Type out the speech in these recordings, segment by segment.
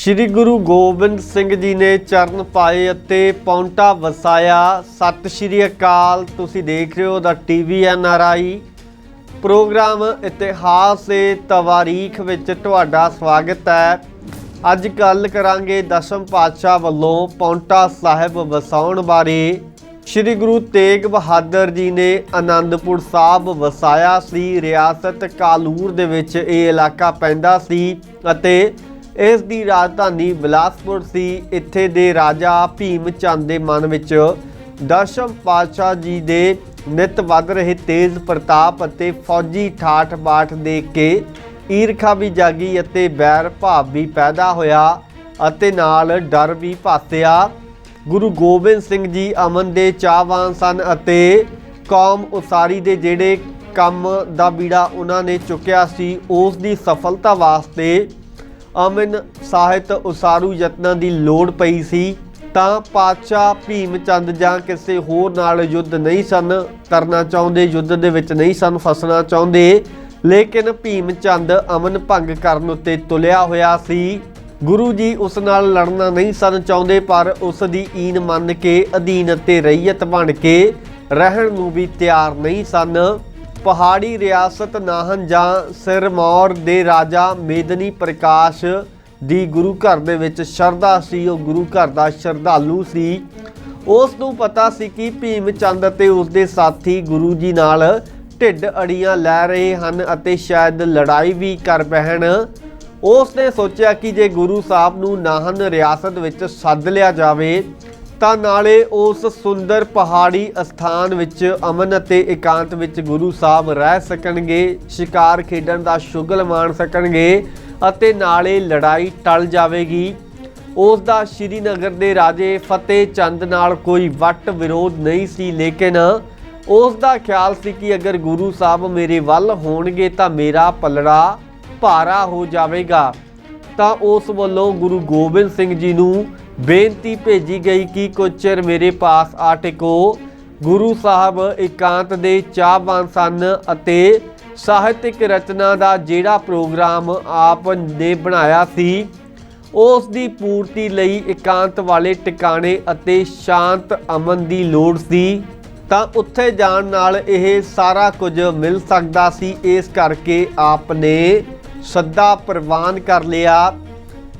ਸ੍ਰੀ ਗੁਰੂ ਗੋਬਿੰਦ ਸਿੰਘ ਜੀ ਨੇ ਚਰਨ ਪਾਏ ਅਤੇ ਪੌਂਟਾ ਵਸਾਇਆ। ਸਤਿ ਸ੍ਰੀ ਅਕਾਲ। ਤੁਸੀਂ ਦੇਖ ਰਹੇ ਹੋ ਦਾ TV N R I. Program ਇਤਿਹਾਸ ਤੇ ਤਵਾਰੀਖ ਵਿੱਚ ਤੁਹਾਡਾ ਸਵਾਗਤ ਹੈ। ਅੱਜ ਗੱਲ ਕਰਾਂਗੇ ਦਸਮ ਪਾਤਸ਼ਾਹ ਵੱਲੋਂ ਪੌਂਟਾ ਸਾਹਿਬ ਵਸਾਉਣ ਬਾਰੇ। ਸ੍ਰੀ ਗੁਰੂ ਤੇਗ ਬਹਾਦਰ ਜੀ ਨੇ ਆਨੰਦਪੁਰ ਸਾਹਿਬ ਵਸਾਇਆ ਸੀ। ਰਿਆਸਤ ਕਾਲੂਰ ਦੇ ਵਿੱਚ ਇਹ ਇਲਾਕਾ ਪੈਂਦਾ ਸੀ ਅਤੇ ਇਸ ਦੀ ਰਾਜਧਾਨੀ ਬਿਲਾਸਪੁਰ ਸੀ। ਇੱਥੇ ਦੇ ਰਾਜਾ ਭੀਮ ਚੰਦ ਦੇ ਮਨ ਵਿੱਚ ਦਸ਼ਮ ਪਾਤਸ਼ਾਹ ਜੀ ਦੇ ਨਿਤ ਵੱਧ ਰਹੇ ਤੇਜ਼ ਪ੍ਰਤਾਪ ਅਤੇ ਫੌਜੀ ਠਾਠ ਬਾਠ ਦੇਖ ਕੇ ਈਰਖਾ ਵੀ ਜਾਗੀ ਅਤੇ ਬੈਰ ਭਾਵ ਵੀ ਪੈਦਾ ਹੋਇਆ ਅਤੇ ਨਾਲ ਡਰ ਵੀ ਭਾਸਿਆ। ਗੁਰੂ ਗੋਬਿੰਦ ਸਿੰਘ ਜੀ ਅਮਨ ਦੇ ਚਾਹਵਾਨ ਸਨ ਅਤੇ ਕੌਮ ਉਸਾਰੀ ਦੇ ਜਿਹੜੇ ਕੰਮ ਦਾ ਬੀੜਾ ਉਹਨਾਂ ਨੇ ਚੁੱਕਿਆ ਸੀ, ਉਸ ਦੀ ਸਫਲਤਾ ਵਾਸਤੇ ਅਮਨ ਸਾਹਿਤ ਉਸਾਰੂ ਯਤਨਾਂ ਦੀ ਲੋੜ ਪਈ ਸੀ, ਤਾਂ ਪਾਤਸ਼ਾਹ ਭੀਮ ਚੰਦ ਜਾਂ ਕਿਸੇ ਹੋਰ ਨਾਲ ਯੁੱਧ ਨਹੀਂ ਸਨ, ਕਰਨਾ ਚਾਹੁੰਦੇ, ਯੁੱਧ ਦੇ ਵਿੱਚ ਨਹੀਂ ਸਨ, ਫਸਣਾ ਚਾਹੁੰਦੇ। ਲੇਕਿਨ ਭੀਮ ਚੰਦ ਅਮਨ ਭੰਗ ਕਰਨ ਉੱਤੇ ਤੁਲਿਆ ਹੋਇਆ ਸੀ। ਗੁਰੂ ਜੀ ਉਸ ਨਾਲ ਲੜਨਾ ਨਹੀਂ ਸਨ ਚਾਹੁੰਦੇ, ਪਰ ਉਸ ਦੀ ਈਨ ਮੰਨ ਕੇ ਅਧੀਨ ਅਤੇ ਰਈਅਤ ਬਣ ਕੇ ਰਹਿਣ ਨੂੰ ਵੀ ਤਿਆਰ ਨਹੀਂ ਸਨ। ਪਹਾੜੀ ਰਿਆਸਤ ਨਾਹਨ ਜਾਂ ਸਿਰਮੌਰ ਦੇ ਰਾਜਾ ਮੇਦਨੀ ਪ੍ਰਕਾਸ਼ ਦੀ ਗੁਰੂ ਘਰ ਦੇ ਵਿੱਚ ਸ਼ਰਧਾ ਸੀ, ਉਹ ਗੁਰੂ ਘਰ ਦਾ ਸ਼ਰਧਾਲੂ ਸੀ। ਉਸ ਨੂੰ ਪਤਾ ਸੀ ਕਿ ਭੀਮ ਚੰਦ ਅਤੇ ਉਸ ਦੇ ਸਾਥੀ ਗੁਰੂ ਜੀ ਨਾਲ ਢਿੱਡ ਅੜੀਆਂ ਲੈ ਰਹੇ ਹਨ ਅਤੇ ਸ਼ਾਇਦ ਲੜਾਈ ਵੀ ਕਰ ਬਹਿਣ ਉਸ ਨੇ ਸੋਚਿਆ ਕਿ ਜੇ ਗੁਰੂ ਸਾਹਿਬ ਨੂੰ ਨਾਹਨ ਰਿਆਸਤ ਵਿੱਚ ਸੱਦ ਲਿਆ ਜਾਵੇ ਤਾਂ ਨਾਲੇ ਉਸ ਸੁੰਦਰ ਪਹਾੜੀ ਅਸਥਾਨ ਵਿੱਚ ਅਮਨ ਅਤੇ ਇਕਾਂਤ ਵਿੱਚ ਗੁਰੂ ਸਾਹਿਬ ਰਹਿ ਸਕਣਗੇ, ਸ਼ਿਕਾਰ ਖੇਡਣ ਦਾ ਸ਼ੁਗਲ ਮਾਣ ਸਕਣਗੇ ਅਤੇ ਨਾਲੇ ਲੜਾਈ ਟਲ ਜਾਵੇਗੀ। ਉਸ ਦਾ ਸ਼੍ਰੀਨਗਰ ਦੇ ਰਾਜੇ ਫਤਿਹ ਚੰਦ ਨਾਲ ਕੋਈ ਵੱਟ ਵਿਰੋਧ ਨਹੀਂ ਸੀ, ਲੇਕਿਨ ਉਸ ਦਾ ਖਿਆਲ ਸੀ ਕਿ ਅਗਰ ਗੁਰੂ ਸਾਹਿਬ ਮੇਰੇ ਵੱਲ ਹੋਣਗੇ ਤਾਂ ਮੇਰਾ ਪਲੜਾ ਭਾਰਾ ਹੋ ਜਾਵੇਗਾ। ਤਾਂ ਉਸ ਵੱਲੋਂ ਗੁਰੂ ਗੋਬਿੰਦ ਸਿੰਘ ਜੀ ਨੂੰ ਬੇਨਤੀ ਭੇਜੀ ਗਈ ਕਿ ਕੁਝ ਚਿਰ ਮੇਰੇ ਪਾਸ ਆ ਟਿਕੋ। ਗੁਰੂ ਸਾਹਿਬ ਇਕਾਂਤ ਦੇ ਚਾਹਵਾਨ ਸਨ ਅਤੇ ਸਾਹਿਤਿਕ ਰਚਨਾ ਦਾ ਜਿਹੜਾ ਪ੍ਰੋਗਰਾਮ ਆਪ ਨੇ ਬਣਾਇਆ ਸੀ, ਉਸ ਦੀ ਪੂਰਤੀ ਲਈ ਇਕਾਂਤ ਵਾਲੇ ਟਿਕਾਣੇ ਅਤੇ ਸ਼ਾਂਤ ਅਮਨ ਦੀ ਲੋੜ ਸੀ। ਤਾਂ ਉੱਥੇ ਜਾਣ ਨਾਲ ਇਹ ਸਾਰਾ ਕੁਝ ਮਿਲ ਸਕਦਾ ਸੀ, ਇਸ ਕਰਕੇ ਆਪ ਨੇ ਸੱਦਾ ਪ੍ਰਵਾਨ ਕਰ ਲਿਆ।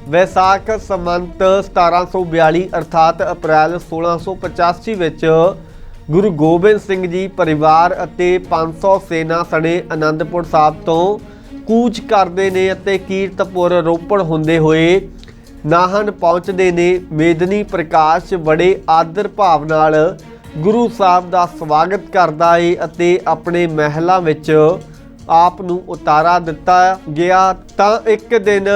ਵੈਸਾਖ ਸਮੰਤ 1742 ਅਰਥਾਤ ਅਪ੍ਰੈਲ 1685 ਵਿੱਚ ਗੁਰੂ ਗੋਬਿੰਦ ਸਿੰਘ ਜੀ ਪਰਿਵਾਰ ਅਤੇ 500 ਸੈਨਾ ਸਣੇ ਆਨੰਦਪੁਰ ਸਾਹਿਬ ਤੋਂ ਕੂਚ ਕਰਦੇ ਨੇ ਅਤੇ ਕੀਰਤਪੁਰ ਰੋਪੜ ਹੁੰਦੇ ਹੋਏ ਨਾਹਨ ਪਹੁੰਚਦੇ ਨੇ। ਮੇਦਨੀ ਪ੍ਰਕਾਸ਼ ਬੜੇ ਆਦਰ ਭਾਵ ਨਾਲ ਗੁਰੂ ਸਾਹਿਬ ਦਾ ਸਵਾਗਤ ਕਰਦਾ ਏ ਅਤੇ ਆਪਣੇ ਮਹਿਲਾਂ ਵਿੱਚ ਆਪ ਨੂੰ ਉਤਾਰਾ ਦਿੱਤਾ ਗਿਆ। ਤਾਂ ਇੱਕ ਦਿਨ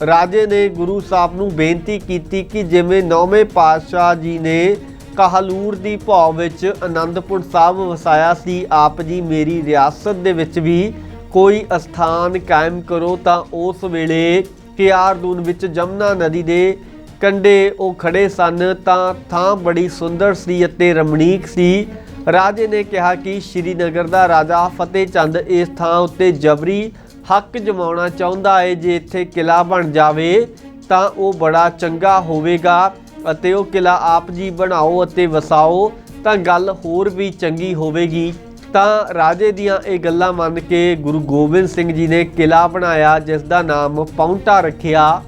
ਰਾਜੇ ਨੇ ਗੁਰੂ ਸਾਹਿਬ ਨੂੰ ਬੇਨਤੀ ਕੀਤੀ ਕਿ ਜਿਵੇਂ ਨੌਵੇਂ ਪਾਤਸ਼ਾਹ ਜੀ ਨੇ ਕਹਲੂਰ ਦੀ ਭੌ ਵਿੱਚ ਆਨੰਦਪੁਰ ਸਾਹਿਬ ਵਸਾਇਆ ਸੀ, ਆਪ ਜੀ ਮੇਰੀ ਰਿਆਸਤ ਦੇ ਵਿੱਚ ਵੀ ਕੋਈ ਅਸਥਾਨ ਕਾਇਮ ਕਰੋ ਤਾਂ ਉਸ ਵੇਲੇ ਕਿਆਰਦੂਨ ਵਿੱਚ ਜਮਨਾ ਨਦੀ ਦੇ ਕੰਢੇ ਉਹ ਖੜੇ ਸਨ, ਤਾਂ ਥਾਂ ਬੜੀ ਸੁੰਦਰ ਸੀ ਅਤੇ ਰਮਣੀਕ ਸੀ। ਰਾਜੇ ਨੇ ਕਿਹਾ ਕਿ ਸ਼੍ਰੀਨਗਰ ਦਾ ਰਾਜਾ ਫਤਿਹ ਚੰਦ ਇਸ ਥਾਂ ਉੱਤੇ ਜਬਰੀ ਹੱਕ ਜਮਾਉਣਾ ਚਾਹੁੰਦਾ ਹੈ ਜੇ ਇੱਥੇ ਕਿਲਾ ਬਣ ਜਾਵੇ ਤਾਂ ਉਹ ਬੜਾ ਚੰਗਾ ਹੋਵੇਗਾ ਅਤੇ ਉਹ ਕਿਲਾ ਆਪ ਜੀ ਬਣਾਓ ਅਤੇ ਵਸਾਓ, ਤਾਂ ਗੱਲ ਹੋਰ ਵੀ ਚੰਗੀ ਹੋਵੇਗੀ। ਤਾਂ ਰਾਜੇ ਦੀਆਂ ਇਹ ਗੱਲਾਂ ਮੰਨ ਕੇ ਗੁਰੂ ਗੋਬਿੰਦ ਸਿੰਘ ਜੀ ਨੇ ਕਿਲਾ ਬਣਾਇਆ, ਜਿਸ ਦਾ ਨਾਮ ਪੌਂਟਾ ਰੱਖਿਆ।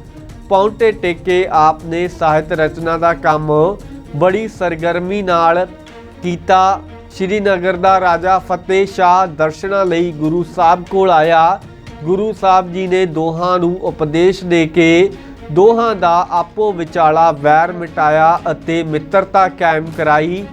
ਪੌਂਟੇ ਟੇਕੇ ਆਪ ਨੇ ਸਾਹਿਤ ਰਚਨਾ ਦਾ ਕੰਮ ਬੜੀ ਸਰਗਰਮੀ ਨਾਲ ਕੀਤਾ। ਸ਼੍ਰੀਨਗਰ ਦਾ ਰਾਜਾ ਫਤਿਹ ਸ਼ਾਹ ਦਰਸ਼ਨਾਂ ਲਈ ਗੁਰੂ ਸਾਹਿਬ ਕੋਲ ਆਇਆ। ਗੁਰੂ ਸਾਹਿਬ ਜੀ ਨੇ ਦੋਹਾਂ ਨੂੰ ਉਪਦੇਸ਼ ਦੇ ਕੇ ਦੋਹਾਂ ਦਾ ਆਪੋ ਵਿਚਾਲਾ ਵੈਰ ਮਿਟਾਇਆ ਅਤੇ ਮਿੱਤਰਤਾ ਕਾਇਮ ਕਰਾਈ,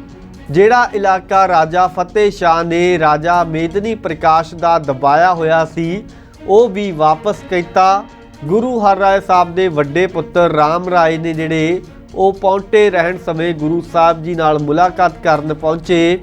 ਜਿਹੜਾ ਇਲਾਕਾ ਰਾਜਾ ਫਤਿਹ ਸ਼ਾਹ ਨੇ ਰਾਜਾ ਮੇਦਨੀ ਪ੍ਰਕਾਸ਼ ਦਾ ਦਬਾਇਆ ਹੋਇਆ ਸੀ, ਉਹ ਵੀ ਵਾਪਸ ਕੀਤਾ। ਗੁਰੂ ਹਰ ਰਾਏ ਸਾਹਿਬ ਦੇ ਵੱਡੇ ਪੁੱਤਰ ਰਾਮ ਰਾਏ ਨੇ ਜਿਹੜੇ ਉਹ ਪੌਂਟੇ ਰਹਿਣ ਸਮੇਂ ਗੁਰੂ ਸਾਹਿਬ ਜੀ ਨਾਲ ਮੁਲਾਕਾਤ ਕਰਨ ਪਹੁੰਚੇ।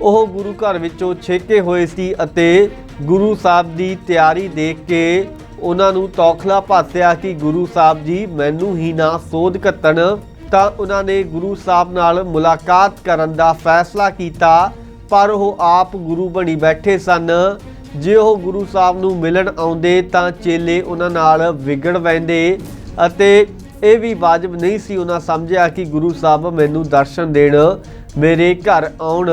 ਉਹ ਗੁਰੂ ਘਰ ਵਿੱਚੋਂ ਛੇਕੇ ਹੋਏ ਸੀ ਅਤੇ ਗੁਰੂ ਸਾਹਿਬ ਦੀ ਤਿਆਰੀ ਦੇਖ ਕੇ ਉਹਨਾਂ ਨੂੰ ਤੌਖਲਾ ਭਾਸਿਆ ਕਿ ਗੁਰੂ ਸਾਹਿਬ ਜੀ ਮੈਨੂੰ ਹੀ ਨਾ ਸੋਧ ਕੱਤਣ ਤਾਂ ਉਹਨਾਂ ਨੇ ਗੁਰੂ ਸਾਹਿਬ ਨਾਲ ਮੁਲਾਕਾਤ ਕਰਨ ਦਾ ਫੈਸਲਾ ਕੀਤਾ। ਪਰ ਉਹ ਆਪ ਗੁਰੂ ਬਣੀ ਬੈਠੇ ਸਨ। ਜੇ ਉਹ ਗੁਰੂ ਸਾਹਿਬ ਨੂੰ ਮਿਲਣ ਆਉਂਦੇ ਤਾਂ ਚੇਲੇ ਉਹਨਾਂ ਨਾਲ ਵਿਗੜ ਵੈਂਦੇ ਅਤੇ ਇਹ ਵੀ ਵਾਜਬ ਨਹੀਂ ਸੀ ਉਹਨਾਂ ਸਮਝਿਆ ਕਿ ਗੁਰੂ ਸਾਹਿਬ ਮੈਨੂੰ ਦਰਸ਼ਨ ਦੇਣ, ਮੇਰੇ ਘਰ ਆਉਣ,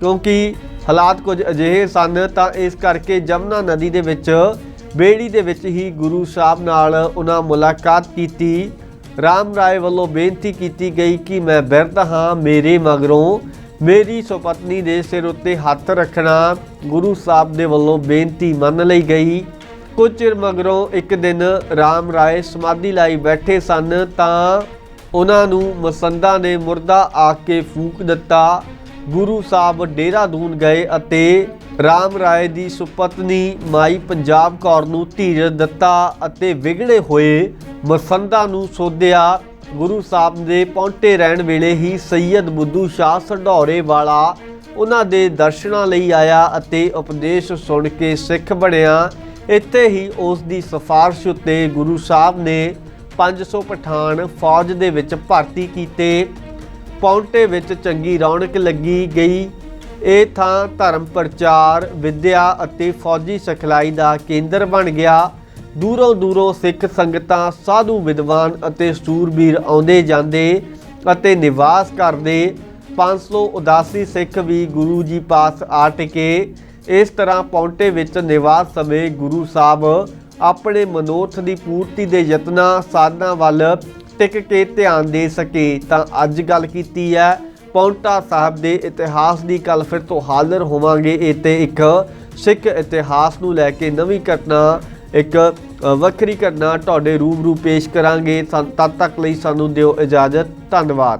ਕਿਉਂਕਿ ਹਾਲਾਤ ਕੁਝ ਅਜਿਹੇ ਸਨ ਤਾਂ ਇਸ ਕਰਕੇ ਜਮਨਾ ਨਦੀ ਦੇ ਵਿੱਚ, ਬੇੜੀ ਦੇ ਵਿੱਚ ਹੀ ਗੁਰੂ ਸਾਹਿਬ ਨਾਲ ਉਹਨਾਂ ਮੁਲਾਕਾਤ ਕੀਤੀ। ਰਾਮ ਰਾਏ ਵੱਲੋਂ ਬੇਨਤੀ ਕੀਤੀ ਗਈ ਕਿ ਮੈਂ ਬਿਰਧ ਹਾਂ, ਮੇਰੇ ਮਗਰੋਂ ਮੇਰੀ ਸੁਪਤਨੀ ਦੇ ਸਿਰ ਉੱਤੇ ਹੱਥ ਰੱਖਣਾ ਗੁਰੂ ਸਾਹਿਬ ਦੇ ਵੱਲੋਂ ਬੇਨਤੀ ਮੰਨ ਲਈ ਗਈ। ਕੁਝ ਚਿਰ ਮਗਰੋਂ ਇੱਕ ਦਿਨ ਰਾਮ ਰਾਏ ਸਮਾਧੀ ਲਾਈ ਬੈਠੇ ਸਨ ਤਾਂ ਉਹਨਾਂ ਨੂੰ ਮਸੰਦਾ ਨੇ ਮੁਰਦਾ ਆ ਕੇ ਫੂਕ ਦਿੱਤਾ। ਗੁਰੂ ਸਾਹਿਬ ਡੇਰਾਦੂਨ ਗਏ ਅਤੇ ਰਾਮ ਰਾਏ ਦੀ ਸੁਪਤਨੀ ਮਾਈ ਪੰਜਾਬ ਕੌਰ ਨੂੰ ਧੀਰਜ ਦਿੱਤਾ ਅਤੇ ਵਿਗੜੇ ਹੋਏ ਮਸੰਦਾ ਨੂੰ ਸੋਧਿਆ। ਗੁਰੂ ਸਾਹਿਬ ਦੇ ਪਹੁੰਚੇ ਰਹਿਣ ਵੇਲੇ ਹੀ ਸੈਯਦ ਬੁੱਧੂ ਸ਼ਾਹ ਸੰਢੌਰੇ ਵਾਲਾ ਉਹਨਾਂ ਦੇ ਦਰਸ਼ਨਾਂ ਲਈ ਆਇਆ ਅਤੇ ਉਪਦੇਸ਼ ਸੁਣ ਕੇ ਸਿੱਖ ਬਣਿਆ। ਇੱਥੇ ਹੀ ਉਸ ਦੀ ਸਿਫਾਰਿਸ਼ ਉੱਤੇ ਗੁਰੂ ਸਾਹਿਬ ਨੇ 500 ਪਠਾਨ ਫੌਜ ਦੇ ਵਿੱਚ ਭਰਤੀ ਕੀਤੇ। ਪੌਂਟੇ ਵਿੱਚ ਚੰਗੀ ਰੌਣਕ ਲੱਗੀ ਗਈ। ਇਹ ਥਾਂ ਧਰਮ ਪ੍ਰਚਾਰ, ਵਿਦਿਆ ਅਤੇ ਫੌਜੀ ਸਿਖਲਾਈ ਦਾ ਕੇਂਦਰ ਬਣ ਗਿਆ। ਦੂਰੋਂ ਦੂਰੋਂ ਸਿੱਖ ਸੰਗਤਾਂ, ਸਾਧੂ ਵਿਦਵਾਨ ਅਤੇ ਸੂਰਬੀਰ ਆਉਂਦੇ ਜਾਂਦੇ ਅਤੇ ਨਿਵਾਸ ਕਰਦੇ। 500 ਉਦਾਸੀ ਸਿੱਖ ਵੀ ਗੁਰੂ ਜੀ ਪਾਸ ਆ ਟਿਕੇ। ਇਸ ਤਰ੍ਹਾਂ ਪੌਂਟੇ ਵਿੱਚ ਨਿਵਾਸ ਸਮੇਂ ਗੁਰੂ ਸਾਹਿਬ ਆਪਣੇ ਮਨੋਰਥ ਦੀ ਪੂਰਤੀ ਦੇ ਯਤਨਾਂ, ਸਾਧਨਾ ਵੱਲ ਟਿਕ ਕੇ ਧਿਆਨ ਦੇ ਸਕੇ, ਤਾਂ ਅੱਜ ਗੱਲ ਕੀਤੀ ਹੈ ਪੌਂਟਾ ਸਾਹਿਬ ਦੇ ਇਤਿਹਾਸ ਦੀ। ਕੱਲ ਫਿਰ ਤੋਂ ਹਾਜ਼ਰ ਹੋਵਾਂਗੇ। ਇਹ ਤੇ ਇੱਕ ਸਿੱਖ ਇਤਿਹਾਸ ਨੂੰ ਲੈ ਕੇ ਨਵੀਂ ਘਟਨਾ, ਇੱਕ ਵੱਖਰੀ ਘਟਨਾ ਤੁਹਾਡੇ ਰੂਬਰੂ ਪੇਸ਼ ਕਰਾਂਗੇ। ਸੰ- ਤਦ ਤੱਕ ਲਈ ਸਾਨੂੰ ਦਿਓ ਇਜਾਜ਼ਤ। ਧੰਨਵਾਦ।